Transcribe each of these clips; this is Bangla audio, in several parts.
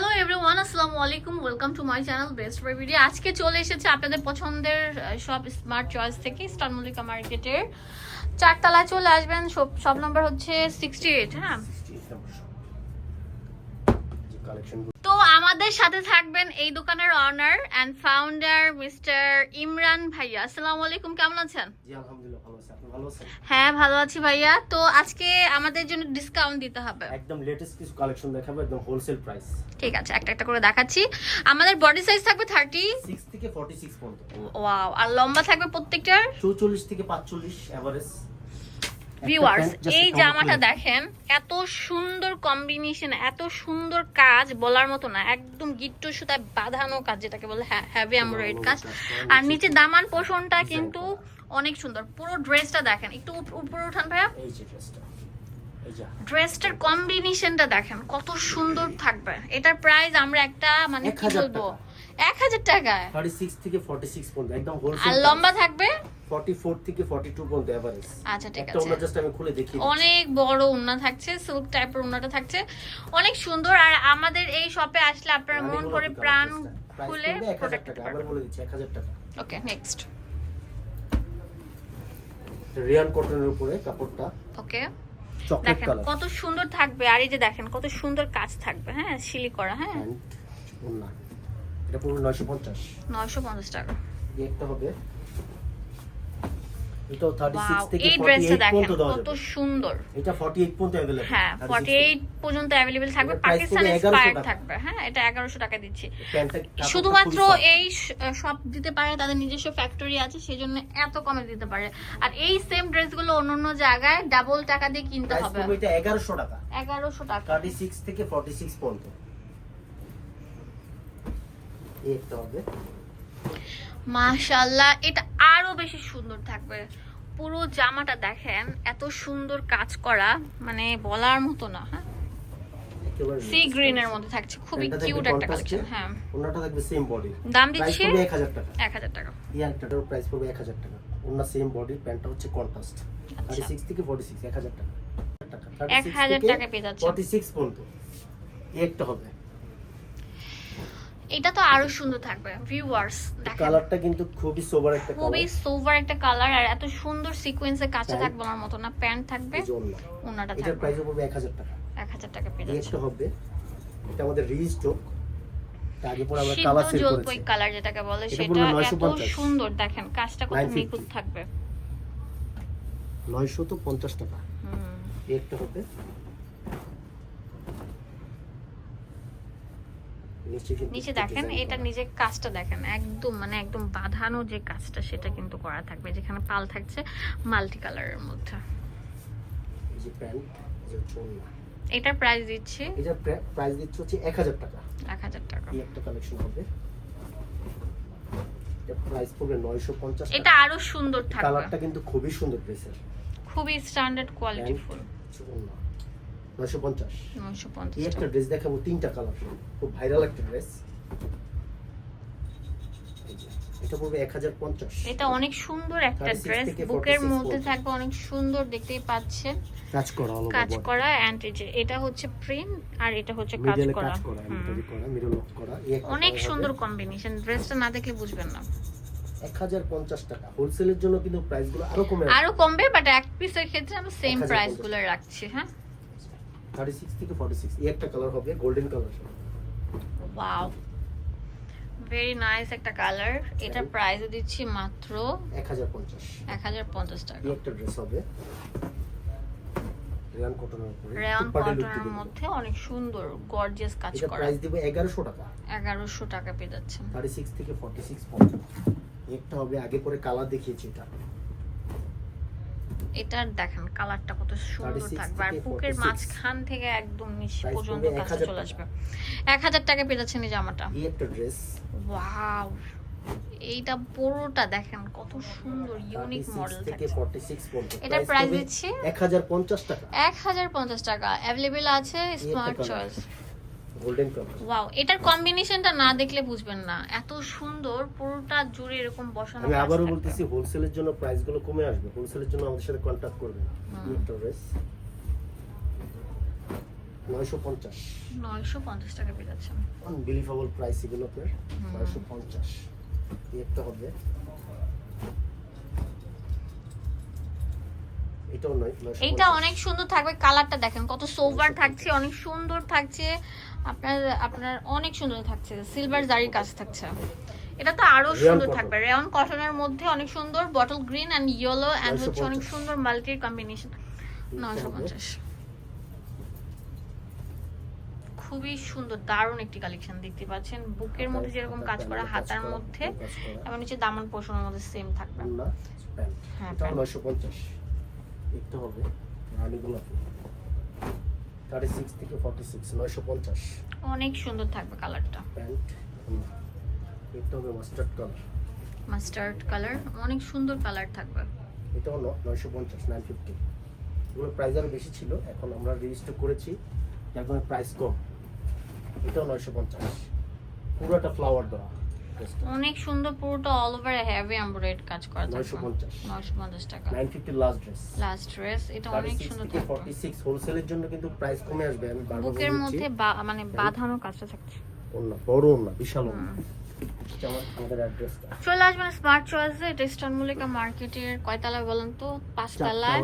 হ্যালো এভরিওয়ান আসসালামু আলাইকুম welcome to my channel best buy video আজকে চলে এসেছে আপনাদের পছন্দের সব স্মার্ট চয়েস থেকে স্টার মল্লিকা মার্কেটের চারতলায় চলে আসবেন, সব সব নম্বর হচ্ছে সিক্সটি এইট হ্যাঁ? তো আমাদের সাথে থাকবেন এই দোকানের owner and founder mister Imran ভাইয়া। আসসালামু আলাইকুম কেমন আছেন? জি, আলহামদুলিল্লাহ হ্যাঁ ভালো আছি ভাইয়া। তো আজকে আমাদের জন্য ডিসকাউন্ট দিতে হবে। একদম লেটেস্ট কিছু কালেকশন দেখাবো একদম হোলসেল প্রাইস ঠিক আছে একটা একটা করে দেখাচ্ছি। আমাদের বডি সাইজ থাকবে থার্টি 6 থেকে 46 পর্যন্ত। ওয়াও আর লম্বা থাকবে প্রত্যেকটার? 44 থেকে 45 এভারেজ ভিউয়ার্স এই জামাটা দেখেন এত সুন্দর কম্বিনেশন এত সুন্দর কাজ বলার মতো না। একদম গিট্টু সুতায় বাঁধানো কাজ যেটাকে বলে হ্যাভি এমব্রয়েড কাজ। আর নিচে দামান পোষণটা কিন্তু অনেক সুন্দর। পুরো ড্রেসটা দেখেন। একটু উপরে উঠান ভাইয়া। এই যে ড্রেসটা। ড্রেসটার কম্বিনেশনটা দেখেন কত সুন্দর থাকবে। এটার প্রাইস আমরা একটা মানে কি বলব? টাকা। এক হাজার টাকায়। 36 থেকে 46 পর্যন্ত একদম আর লম্বা থাকবে? 44 থেকে 42 পর্যন্ত এভারেজ আচ্ছা ঠিক আছে। জাস্ট আমি খুলে দেখি অনেক বড় উন্না থাকছে সিল্ক টাইপের উন্নাটা থাকছে। অনেক সুন্দর। আর আমাদের এই শপে আসলে আপনারা মন করে প্রাণ খুলে প্রোডাক্ট টাকা আবার বলে দিচ্ছি 1000 টাকা। ওকে নেক্সট রিয়ান কটনের উপরে কাপড়টা। ওকে। চকলেট দেখেন কালার কত সুন্দর থাকবে। আর এই যে দেখেন কত সুন্দর কাজ থাকবে হ্যাঁ? শিলি করা হ্যাঁ? এটা পুরো 950 নয়শো পঞ্চাশ টাকা। এটা একটা হবে এটাও 36 Wow, থেকে এই ড্রেসটা 48 দেখেন পর্যন্ত দেওয়া কত যাবে সুন্দর এটা 48 পর্যন্ত अवेलेबल হ্যাঁ ফর্টি এইট পর্যন্ত অ্যাভেলেবেল থাকবে এটার price পাকিস্তান পড়বে 1100 ইন্সপায়ার্ড টাকা। থাকবে হ্যাঁ এটা এগারোশো টাকা দিচ্ছি প্যান্টটা কাপড়টা শুধুমাত্র খুবই soft। এই সব দিতে পারে তাদের নিজস্ব ফ্যাক্টরি আছে সেই জন্য এত কমে দিতে পারে আর এই সেম ড্রেসগুলো অন্য অন্য জায়গায় ডাবল টাকা দিয়ে কিনতে প্রাইস হবে পড়বে এটা 1100 টাকা এগারোশো টাকা 36 থেকে 46 পর্যন্ত এই একটা হবে মাশাল্লাহ এটা আরও বেশি সুন্দর থাকবে। পুরো জামাটা দেখেন এত সুন্দর কাজ করা মানে বলার মতো না হ্যাঁ? সি গ্রিনের মধ্যে থাকছে খুবই কিউট একটা কালেকশন হ্যাঁ। ওনাটা থাকবে সেম বডি দাম দিচ্ছে 1000 টাকা। এক হাজার টাকা। এই একটাটার প্রাইস পড়বে 1000 টাকা। ওনা সেম বডি প্যান্টটা হচ্ছে কন্ট্রাস্ট আচ্ছা। 36 থেকে 46 1000 টাকা। টাকা। এক 36 হাজার থেকে টাকা পেয়ে যাচ্ছে। 46 পর্যন্ত। একটা হবে। এটা তো আরও সুন্দর থাকবে ভিউয়ার্স দেখেন কালারটা কিন্তু খুবই সোবার একটা খুবই কালার সোভার একটা কালার আর এত সুন্দর কাজটা Pant. থাকবে আমার মতো না প্যান্ট থাকবে ওনাটা এটার থাকবে। প্রাইস পড়বে 1000 টাকা। এক হাজার টাকা পেয়ে এই যাচ্ছে। একটা হবে এটা আমাদের রিজ স্টক আগে পরে আমরা কালার সেল জলপাই করেছি। কালার যেটাকে বলে সেটা এত সুন্দর। দেখেন কাজটা কত 950 নিখুঁত থাকবে। 950 টাকা। হুম। একটা হবে। নিচে দেখেন এটা। নিজে কাজটা দেখেন একদম মানে একদম বাঁধানো যে কাজটা সেটা কিন্তু করা থাকবে যেখানে পাল থাকছে মাল্টি কালারের মধ্যে এটার প্রাইস দিচ্ছি এটার প্রাইস দিচ্ছে হচ্ছে 1000 টাকা। এক হাজার টাকা। এই একটা কালেকশন হবে। এটা প্রাইস পড়বে 950 এটা আরও সুন্দর থাকবে। কালারটা কিন্তু খুবই সুন্দর ড্রেসের খুবই স্ট্যান্ডার্ড কোয়ালিটি ফুল চোলা 950 নয়শো এই একটা ড্রেস দেখাবো তিনটা কালার খুব ভাইরাল একটা ড্রেস এটা পড়বে এক হাজার পঞ্চাশ। এটা অনেক সুন্দর একটা ড্রেস বুকের মধ্যে থাকবে অনেক সুন্দর দেখতেই পাচ্ছেন। কাজ করা হলো কাজ করা এটা হচ্ছে প্রিন্ট আর এটা হচ্ছে কাজ করা। অনেক সুন্দর। কম্বিনেশন ড্রেসটা না দেখলে বুঝবেন না। 1050 টাকা। হোলসেলের জন্য কিন্তু প্রাইসগুলো আরও কমে আরও কমবে বাট এক পিসের ক্ষেত্রে আমরা সেম 1050 প্রাইসগুলো রাখছি হ্যাঁ? 36 থেকে 46 এই একটা কালার হবে golden colour wow very nice একটা কালার এটার প্রাইস দিচ্ছি মাত্র 1050 এক হাজার পঞ্চাশ টাকা। একটা ড্রেস হবে। রেয়ান কটনের উপরে রেয়ন খুব party look কটনের মধ্যে অনেক সুন্দর গর্জিয়াস কাজ এটা প্রাইস দিবে 1100 টাকা। টাকা পেয়ে যাচ্ছেন। 36 থেকে 46 পর্যন্ত একটা হবে আগে পরে কালার দেখিয়েছি এটা। এটার দেখেন কালারটা কত সুন্দর থাকবে। আর বুকের মাঝখান থেকে একদম নিচ পর্যন্ত কাছে চলে আসবে। এক হাজার টাকা পেয়ে যাচ্ছেন এই জামাটা। Dress wow! এইটা পুরোটা দেখেন কত সুন্দর ইউনিক মডেল থেকে থাকছে। 46 পর্যন্ত। এটার প্রাইস দিচ্ছি 1050 টাকা। এক হাজার পঞ্চাশ টাকা। অ্যাভেলেবেল আছে স্মার্ট চয়েস গোল্ডেন ওয়াও এটার কম্বিনেশনটা না দেখলে বুঝবেন না। এত সুন্দর পুরোটা জুড়ে এরকম বসানো আমি বলতেছি হোলসেলের জন্য প্রাইসগুলো কমে আসবে। হোলসেলের জন্য আমাদের সাথে কন্ট্যাক্ট করবেন। ড্রেস টাকা আনবিলিভেবল প্রাইস এগুলো আপনার। এই একটা হবে। পঞ্চাশ। অনেক সুন্দর থাকবে। কালারটা দেখেন কত সোভার থাকছে অনেক সুন্দর থাকছে। আপনার আপনার অনেক সুন্দর থাকছে সিলভার জারির কাজ থাকছে। এটা তো আরও সুন্দর থাকবে। রেয়ন কটনের মধ্যে অনেক সুন্দর bottle green and yellow and হচ্ছে অনেক সুন্দর মাল্টির কম্বিনেশন নয়শো পঞ্চাশ। খুবই সুন্দর দারুণ একটি কালেকশন দেখতে পাচ্ছেন। বুকের মধ্যে যেরকম কাজ করা হাতার মধ্যে। এবং নিচে দামান পোষণের মধ্যে সেম থাকবে। হ্যাঁ। নয়শো পঞ্চাশ। একটা হবে। থার্টি সিক্স থেকে ফর্টি সিক্স নয়শো পঞ্চাশ। অনেক সুন্দর থাকবে কালারটা। প্যান্ট একটা হবে মাস্টার্ড কালার মাস্টার্ড কালার অনেক সুন্দর কালার থাকবে। এটাও নয়শো পঞ্চাশ নাইন ফিফটি এগুলো প্রাইস আরও বেশি ছিল এখন আমরা রেজিস্টার করেছি যার কারণে প্রাইস কম। এটাও নয়শো পঞ্চাশ। পুরোটা ফ্লাওয়ার দেওয়া। অনেক সুন্দর পুরোটা অল ওভার হেভি এমব্রয়েড কাজ করা থাকবে 950 নয়শো পঞ্চাশ টাকা। Nine fifty last dress last dress এটা অনেক সুন্দর থেকে থাকবে। ফর্টি সিক্স হোলসেলের জন্য কিন্তু প্রাইস কমে আসবে আমি বারবার বুকের মধ্যে মানে বাঁধানো কাজটা থাকছে। ওড়না বড় ওড়না বিশাল অ্যাড্রেসটা চলে আসবেন স্মার্ট চয়েসে এটা ইস্টার্ন মল্লিকা মার্কেটের কয়তলা বলেন তো? পাঁচতলায়।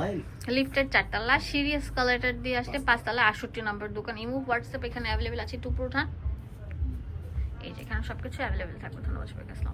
লিফটের চারতলা সিরিয়াস কালারটার দিয়ে আসলে পাঁচতলা আটষট্টি নম্বর দোকান। ইমু হোয়াটসঅ্যাপ এখানে অ্যাভেলেবেল আছে। টুপুর উঠান। এই যে এখানে সবকিছু অ্যাভেলেবেল থাকবে ধন্যবাদ সবাইকে আসসালাম